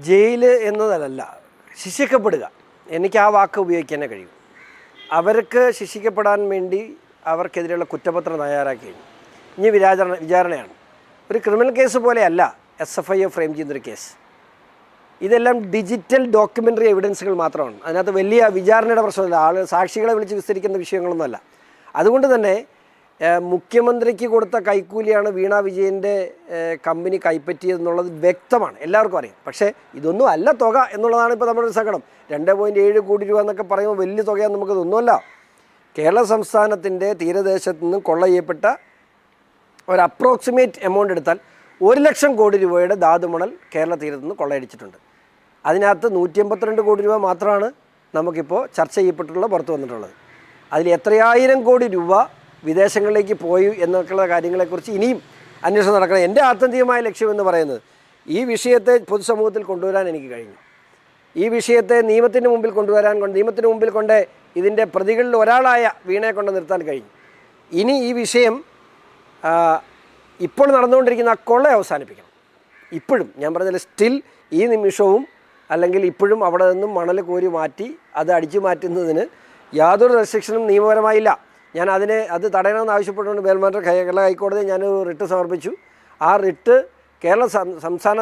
Jail എന്നതല്ല ശിക്ഷിക്കപ്പെടുക. എനിക്ക് ആ വാക്ക് ഉപയോഗിക്കാനേ കഴിയും. അവർക്ക് ശിക്ഷിക്കപ്പെടാൻ വേണ്ടി അവർക്കെതിരെയുള്ള കുറ്റപത്രം തയ്യാറാക്കി ഇനി വിചാരണ വിചാരണയാണ്. ഒരു ക്രിമിനൽ കേസ് പോലെയല്ല എസ് എഫ് ഐ ഫ്രെയിം ചെയ്യുന്നൊരു കേസ്. ഇതെല്ലാം ഡിജിറ്റൽ ഡോക്യുമെന്ററി എവിഡൻസുകൾ മാത്രമാണ്. അതിനകത്ത് വലിയ വിചാരണയുടെ പ്രശ്നമില്ല. ആൾ സാക്ഷികളെ വിളിച്ച് വിസ്തരിക്കുന്ന വിഷയങ്ങളൊന്നുമല്ല. അതുകൊണ്ട് തന്നെ മുഖ്യമന്ത്രിക്ക് കൊടുത്ത കൈക്കൂലിയാണ് വീണ വിജയന്റെ കമ്പനി കൈപ്പറ്റിയതെന്നുള്ളത് വ്യക്തമാണ്. എല്ലാവർക്കും അറിയാം. പക്ഷേ ഇതൊന്നും അല്ല തുക എന്നുള്ളതാണ് ഇപ്പോൾ നമ്മുടെ സങ്കടം. രണ്ട് പോയിന്റ് ഏഴ് കോടി രൂപ എന്നൊക്കെ പറയുമ്പോൾ വലിയ തുകയാണ് നമുക്ക് ഇതൊന്നുമല്ല കേരള സംസ്ഥാനത്തിന്റെ തീരദേശത്ത് നിന്നും കൊള്ള ചെയ്യപ്പെട്ട ഒരു അപ്രോക്സിമേറ്റ് എമൗണ്ട് എടുത്താൽ ഒരു ലക്ഷം കോടി രൂപയുടെ ധാതുമണൽ കേരള തീരത്ത് നിന്ന് കൊള്ളയടിച്ചിട്ടുണ്ട്. അതിനകത്ത് നൂറ്റി എൺപത്തിരണ്ട് കോടി രൂപ മാത്രമാണ് നമുക്കിപ്പോൾ ചർച്ച ചെയ്യപ്പെട്ടുള്ള പുറത്തു വന്നിട്ടുള്ളത്. അതിൽ എത്രയായിരം കോടി രൂപ വിദേശങ്ങളിലേക്ക് പോയി എന്നൊക്കെയുള്ള കാര്യങ്ങളെക്കുറിച്ച് ഇനിയും അന്വേഷണം നടക്കണം. എന്റെ ആത്യന്തികമായ ലക്ഷ്യം എന്ന് പറയുന്നത് ഈ വിഷയത്തെ പൊതുസമൂഹത്തിൽ കൊണ്ടുവരാൻ എനിക്ക് കഴിഞ്ഞു. ഈ വിഷയത്തെ നിയമത്തിന് മുമ്പിൽ കൊണ്ടുവരാൻ കൊണ്ട് നിയമത്തിന് മുമ്പിൽ കൊണ്ട് ഇതിന്റെ പ്രതികളിൽ ഒരാളായ വീണയെ കൊണ്ട് നിർത്താൻ കഴിഞ്ഞു. ഇനി ഈ വിഷയം ഇപ്പോൾ നടന്നുകൊണ്ടിരിക്കുന്ന ആ കൊള്ള അവസാനിപ്പിക്കണം. ഇപ്പോഴും ഞാൻ പറഞ്ഞാൽ സ്റ്റിൽ ഈ നിമിഷവും അല്ലെങ്കിൽ ഇപ്പോഴും അവിടെ നിന്നും മണൽ കോരി മാറ്റി അത് അടിച്ചു മാറ്റുന്നതിന് യാതൊരു റെസ്ട്രിക്ഷനും നിയമപരമായില്ല. ഞാൻ അതിനെ അത് തടയണമെന്ന് ആവശ്യപ്പെട്ടുകൊണ്ട് മേൽമാറ്റ കേരള ഹൈക്കോടതി ഞാനൊരു റിട്ട് സമർപ്പിച്ചു. ആ റിട്ട് കേരള സംസ്ഥാന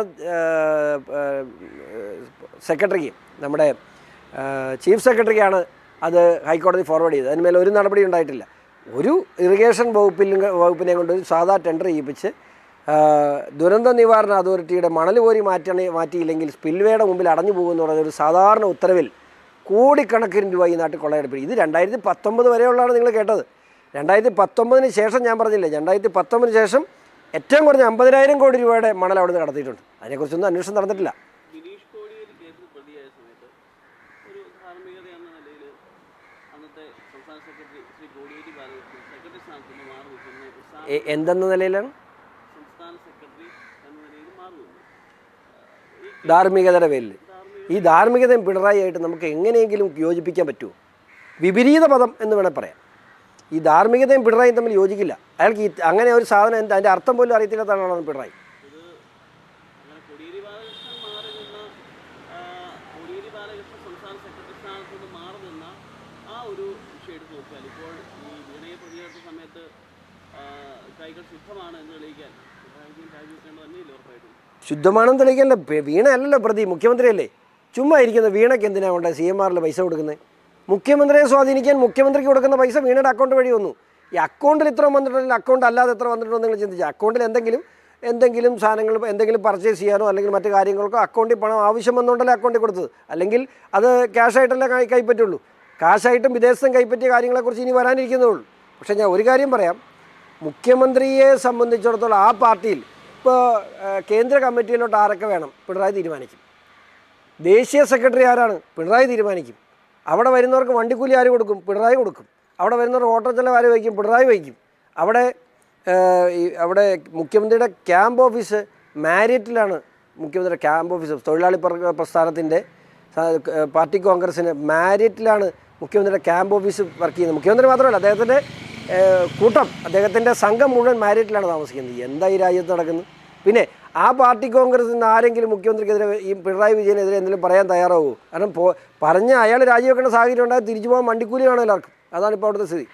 സെക്രട്ടറിക്ക് നമ്മുടെ ചീഫ് സെക്രട്ടറിക്കാണ് അത് ഹൈക്കോടതി ഫോർവേഡ് ചെയ്തത്. അതിന്മേൽ ഒരു നടപടി ഉണ്ടായിട്ടില്ല. ഒരു ഇറിഗേഷൻ വകുപ്പിൽ വകുപ്പിനെ കൊണ്ട് ഒരു സാധാ ടെൻഡർ ചെയ്യിപ്പിച്ച് ദുരന്ത നിവാരണ അതോറിറ്റിയുടെ മണൽ കോരി മാറ്റണേ മാറ്റിയില്ലെങ്കിൽ സ്പിൽവേയുടെ മുമ്പിൽ അടഞ്ഞു പോകുന്നുള്ള ഒരു സാധാരണ ഉത്തരവിൽ കോടിക്കണക്കിന് രൂപ ഈ നാട്ടിൽ കൊള്ളയടിപ്പിക്കും. ഇത് രണ്ടായിരത്തി പത്തൊമ്പത് വരെയുള്ളതാണ് നിങ്ങൾ കേട്ടത്. രണ്ടായിരത്തി പത്തൊമ്പതിന് ശേഷം ഞാൻ പറഞ്ഞില്ലേ രണ്ടായിരത്തി പത്തൊമ്പതിന് ശേഷം ഏറ്റവും കുറഞ്ഞ അമ്പതിനായിരം കോടി രൂപയുടെ മണൽ അവിടെ നിന്ന് കടത്തിയിട്ടുണ്ട്. അതിനെക്കുറിച്ചൊന്നും അന്വേഷണം നടന്നിട്ടില്ല. എന്തെന്ന നിലയിലാണ്? ധാർമ്മികതയുടെ പേരിൽ ഈ ധാർമ്മികതയും പിണറായി ആയിട്ട് നമുക്ക് എങ്ങനെയെങ്കിലും യോജിപ്പിക്കാൻ പറ്റുമോ? വിപരീത പദം എന്ന് വേണേൽ പറയാം. ഈ ധാർമ്മികതയും പിണറായിയും തമ്മിൽ യോജിക്കില്ല. അയാൾക്ക് ഈ അങ്ങനെ ഒരു സാധനം എന്താ അതിന്റെ അർത്ഥം പോലും അറിയത്തില്ലാത്തതാണ് പിണറായി. ശുദ്ധമാണെന്ന് തെളിയിക്കാൻ വീണ അല്ലല്ലോ പ്രതി മുഖ്യമന്ത്രിയല്ലേ? ചുമ്മാ ഇരിക്കുന്ന. വീണയ്ക്ക് എന്തിനാണ് കൊണ്ട് സി എം ആറിൽ പൈസ കൊടുക്കുന്നത്? മുഖ്യമന്ത്രിയെ സ്വാധീനിക്കാൻ മുഖ്യമന്ത്രിക്ക് കൊടുക്കുന്ന പൈസ വീണയുടെ അക്കൗണ്ട് വഴി വന്നു. ഈ അക്കൗണ്ടിൽ ഇത്ര വന്നിട്ടുണ്ടെങ്കിൽ അക്കൗണ്ട് അല്ലാതെ എത്ര വന്നിട്ടുണ്ടോ നിങ്ങൾ ചിന്തിച്ചു? അക്കൗണ്ടിൽ എന്തെങ്കിലും എന്തെങ്കിലും സാധനങ്ങൾ എന്തെങ്കിലും പർച്ചേസ് ചെയ്യാനോ അല്ലെങ്കിൽ മറ്റു കാര്യങ്ങൾക്കോ അക്കൗണ്ടിൽ പണം ആവശ്യം വന്നുകൊണ്ടല്ലേ അക്കൗണ്ടിൽ കൊടുത്തത്. അല്ലെങ്കിൽ അത് ക്യാഷായിട്ടല്ലേ കൈപ്പറ്റുള്ളൂ. കാശായിട്ടും വിദേശത്തും കൈപ്പറ്റിയ കാര്യങ്ങളെക്കുറിച്ച് ഇനി വരാനിരിക്കുന്നേ ഉള്ളൂ. പക്ഷേ ഞാൻ ഒരു കാര്യം പറയാം. മുഖ്യമന്ത്രിയെ സംബന്ധിച്ചിടത്തോളം ആ പാർട്ടിയിൽ ഇപ്പോൾ കേന്ദ്ര കമ്മിറ്റിയിലോട്ട് ആരൊക്കെ വേണം? പിണറായി തീരുമാനിക്കും. ദേശീയ സെക്രട്ടറി ആരാണ്? പിണറായി തീരുമാനിക്കും. അവിടെ വരുന്നവർക്ക് വണ്ടിക്കൂലി ആര് കൊടുക്കും? പിണറായി കൊടുക്കും. അവിടെ വരുന്നവർ ഓട്ടോ ചെലവ് ആര് വഹിക്കും? പിണറായി വഹിക്കും. അവിടെ അവിടെ മുഖ്യമന്ത്രിയുടെ ക്യാമ്പ് ഓഫീസ് മാരിയറ്റിലാണ് മുഖ്യമന്ത്രിയുടെ ക്യാമ്പ് ഓഫീസ് തൊഴിലാളി പ്ര- പ്രസ്ഥാനത്തിന്റെ പാർട്ടി കോൺഗ്രസ്സിന് മാരിയറ്റിലാണ് മുഖ്യമന്ത്രിയുടെ ക്യാമ്പ് ഓഫീസ് വർക്ക് ചെയ്യുന്നത്. മുഖ്യമന്ത്രി മാത്രമല്ല അദ്ദേഹത്തിന്റെ കൂട്ടം അദ്ദേഹത്തിന്റെ സംഘം മുഴുവൻ മാരിയറ്റിലാണ് താമസിക്കുന്നത്. എന്താ ഈ രാജ്യത്ത് നടക്കുന്നത്? പിന്നെ ആ പാർട്ടി കോൺഗ്രസിൽ നിന്ന് ആരെങ്കിലും മുഖ്യമന്ത്രിക്കെതിരെ ഈ പിണറായി വിജയനെതിരെ എന്തെങ്കിലും പറയാൻ തയ്യാറാവൂ? കാരണം പറഞ്ഞ അയാൾ രാജിവെക്കേണ്ട സാഹചര്യം ഉണ്ടായാൽ തിരിച്ചു പോകാൻ വണ്ടിക്കൂലി കാണും എല്ലാവർക്കും. അതാണ് ഇപ്പോൾ അവിടുത്തെ സ്ഥിതി.